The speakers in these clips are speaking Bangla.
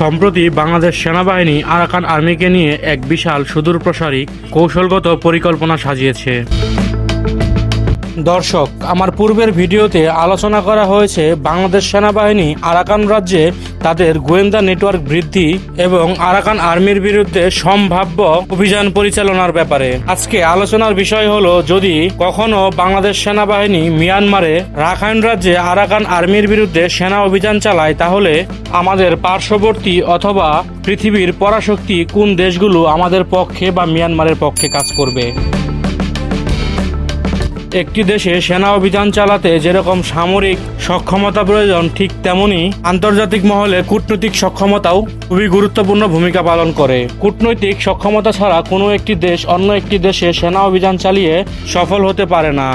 সম্প্রতি বাংলাদেশ সেনাবাহিনী আরাকান আর্মিকে নিয়ে এক বিশাল সুদূরপ্রসারী কৌশলগত পরিকল্পনা সাজিয়েছে। দর্শক, আমার পূর্বের ভিডিওতে আলোচনা করা হয়েছে বাংলাদেশ সেনাবাহিনী আরাকান রাজ্যে তাদের গোয়েন্দা নেটওয়ার্ক বৃদ্ধি এবং আরাকান আর্মির বিরুদ্ধে সম্ভাব্য অভিযান পরিচালনার ব্যাপারে। আজকে আলোচনার বিষয় হলো যদি কখনো বাংলাদেশ সেনাবাহিনী মিয়ানমারে রাখাইন রাজ্যে আরাকান আর্মির বিরুদ্ধে সেনা অভিযান চালায়, তাহলে আমাদের পার্শ্ববর্তী অথবা পৃথিবীর পরাশক্তি কোন দেশগুলো আমাদের পক্ষে বা মিয়ানমারের পক্ষে কাজ করবে? একটি দেশে সেনা অভিযান চালাতে যেরকম সামরিক সক্ষমতা প্রয়োজন, ঠিক তেমনি আন্তর্জাতিক মহলে কূটনৈতিক সক্ষমতাও খুবই গুরুত্বপূর্ণ ভূমিকা পালন করে। কূটনৈতিক সক্ষমতা ছাড়া কোনো একটি দেশ অন্য একটি দেশে সেনা অভিযান চালিয়ে সফল হতে পারে না।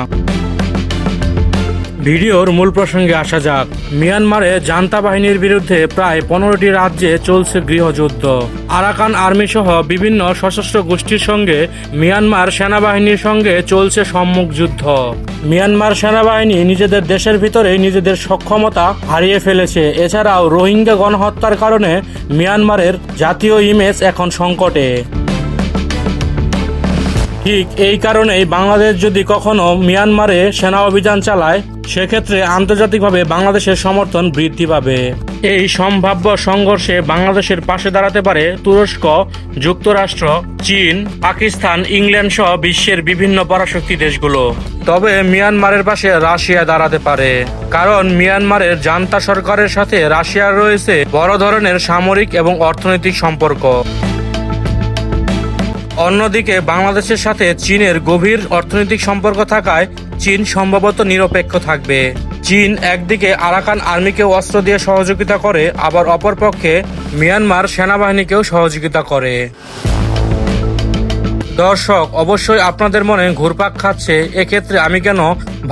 ভিডিওর মূল প্রসঙ্গে আসা যাক। মিয়ানমারে জান্তা বাহিনীর বিরুদ্ধে প্রায় পনেরোটি রাজ্যে চলছে গৃহযুদ্ধ। আরাকান আর্মি সহ বিভিন্ন সশস্ত্র গোষ্ঠীর সঙ্গে মিয়ানমার সেনাবাহিনীর সঙ্গে চলছে সম্মুখ যুদ্ধ। মিয়ানমার সেনাবাহিনী নিজেদের দেশের ভিতরে নিজেদের সক্ষমতা হারিয়ে ফেলেছে। এছাড়াও রোহিঙ্গা গণহত্যার কারণে মিয়ানমারের জাতীয় ইমেজ এখন সংকটে। ঠিক এই কারণেই বাংলাদেশ যদি কখনো মিয়ানমারে সেনা অভিযান চালায়, সেক্ষেত্রে আন্তর্জাতিকভাবে বাংলাদেশের সমর্থন বৃদ্ধি পাবে। এই সম্ভাব্য সংঘর্ষে বাংলাদেশের পাশে দাঁড়াতে পারে তুরস্ক, যুক্তরাষ্ট্র, চীন, পাকিস্তান, ইংল্যান্ড সহ বিশ্বের বিভিন্ন পরাশক্তি দেশগুলো। তবে মিয়ানমারের পাশে রাশিয়া দাঁড়াতে পারে। কারণ মিয়ানমারের জান্তা সরকারের সাথে রাশিয়ার রয়েছে বড় ধরনের সামরিক এবং অর্থনৈতিক সম্পর্ক। অন্যদিকে বাংলাদেশের সাথে চীনের গভীর অর্থনৈতিক সম্পর্ক থাকায় চীন সম্ভবত নিরপেক্ষ থাকবে। চীন একদিকে আরাকান আর্মিকে অস্ত্র দিয়ে সহযোগিতা করে, আবার অপরপক্ষে মিয়ানমার সেনাবাহিনীকেও সহযোগিতা করে। দর্শক, অবশ্যই আপনাদের মনে ঘুরপাক খাচ্ছে, এক্ষেত্রে আমি কেন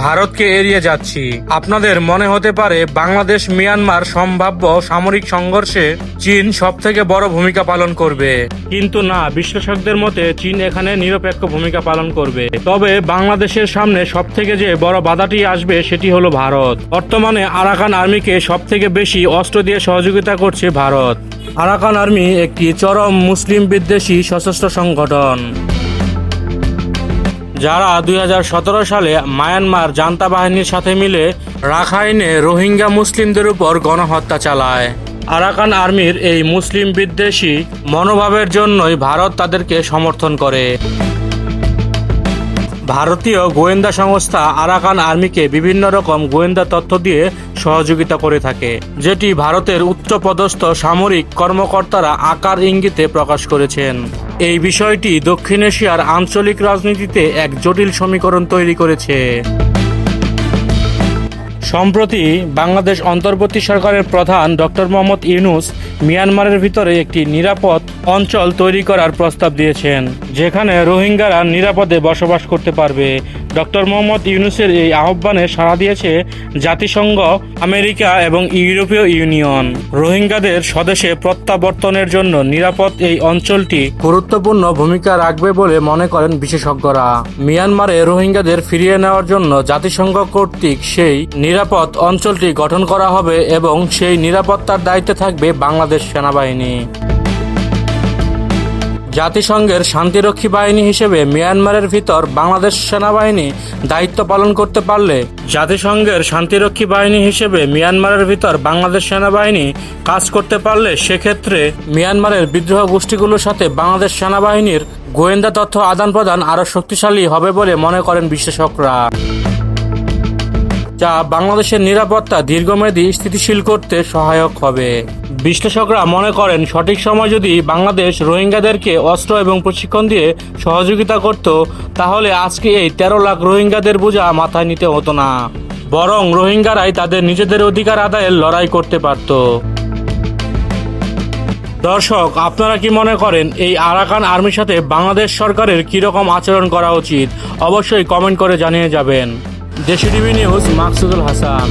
ভারতকে এড়িয়ে যাচ্ছি? আপনাদের মনে হতে পারে বাংলাদেশ, মিয়ানমার সম্ভাব্য সামরিক সংঘর্ষে চীন সব থেকে বড় ভূমিকা পালন করবে। কিন্তু না, বিশ্লেষকদের মতে চীন এখানে নিরপেক্ষ ভূমিকা পালন করবে। তবে বাংলাদেশের সামনে সব থেকে যে বড় বাধাটি আসবে সেটি হলো ভারত। বর্তমানে আরাকান আর্মিকে সব থেকে বেশি অস্ত্র দিয়ে সহযোগিতা করছে ভারত। আরাকান আর্মি একটি চরম মুসলিম বিদ্বেষী সশস্ত্র সংগঠন। যারা দুই হাজার সতেরো সালে মায়ানমার জান্তা বাহিনীর সাথে মিলে রাখাইনে রোহিঙ্গা মুসলিমদের উপর গণহত্যা চালায়। আরাকান আর্মির এই মুসলিম বিদ্বেষী মনোভাবের জন্যই ভারত তাদেরকে সমর্থন করে। ভারতীয় গোয়েন্দা সংস্থা আরাকান আর্মিকে বিভিন্ন রকম গোয়েন্দা তথ্য দিয়ে সহযোগিতা করে থাকে, যেটি ভারতের উচ্চপদস্থ সামরিক কর্মকর্তারা আকার ইঙ্গিতে প্রকাশ করেছেন। এই বিষয়টি দক্ষিণ এশিয়ার আঞ্চলিক রাজনীতিতে এক জটিল সমীকরণ তৈরি করেছে। সম্প্রতি বাংলাদেশ অন্তর্বর্তী সরকারের প্রধান ডক্টর মোহাম্মদ ইউনুস মিয়ানমারের ভিতরে একটি নিরাপদ অঞ্চল তৈরি করার প্রস্তাব দিয়েছেন, যেখানে রোহিঙ্গারা নিরাপদে বসবাস করতে পারবে। ডক্টর মোহাম্মদ ইউনুসের এই আহ্বানে সাড়া দিয়েছে জাতিসংঘ, আমেরিকা এবং ইউরোপীয় ইউনিয়ন। রোহিঙ্গাদের স্বদেশে প্রত্যাবর্তনের জন্য নিরাপদ এই অঞ্চলটি গুরুত্বপূর্ণ ভূমিকা রাখবে বলে মনে করেন বিশেষজ্ঞরা। মিয়ানমারে রোহিঙ্গাদের ফিরিয়ে নেওয়ার জন্য জাতিসংঘ কর্তৃক সেই নিরাপদ অঞ্চলটি গঠন করা হবে এবং সেই নিরাপত্তার দায়িত্বে থাকবে বাংলাদেশ সেনাবাহিনী। জাতিসংঘের শান্তিরক্ষী বাহিনী হিসেবে মিয়ানমারের ভিতর বাংলাদেশ সেনাবাহিনী দায়িত্ব পালন করতে পারলে জাতিসংঘের শান্তিরক্ষী বাহিনী হিসেবে মিয়ানমারের ভিতর বাংলাদেশ সেনাবাহিনী কাজ করতে পারলে সেক্ষেত্রে মিয়ানমারের বিদ্রোহ গোষ্ঠীগুলোর সাথে বাংলাদেশ সেনাবাহিনীর গোয়েন্দা তথ্য আদান প্রদান আরও শক্তিশালী হবে বলে মনে করেন বিশ্লেষকরা। যা বাংলাদেশের নিরাপত্তা দীর্ঘমেয়াদী স্থিতিশীল করতে সহায়ক হবে। বিশ্লেষকরা মনে করেন, সঠিক সময় যদি বাংলাদেশ রোহিঙ্গাদেরকে অস্ত্র এবং প্রশিক্ষণ দিয়ে সহযোগিতা করত, তাহলে আজকে এই তেরো লাখ রোহিঙ্গাদের বোঝা মাথায় নিতে হতো না। বরং রোহিঙ্গারাই তাদের নিজেদের অধিকার আদায়ের লড়াই করতে পারত। দর্শক, আপনারা কি মনে করেন, এই আরাকান আর্মির সাথে বাংলাদেশ সরকারের কীরকম আচরণ করা উচিত? অবশ্যই কমেন্ট করে জানিয়ে যাবেন। দেশি টিভি নিউজ মাকসুদুল হাসান।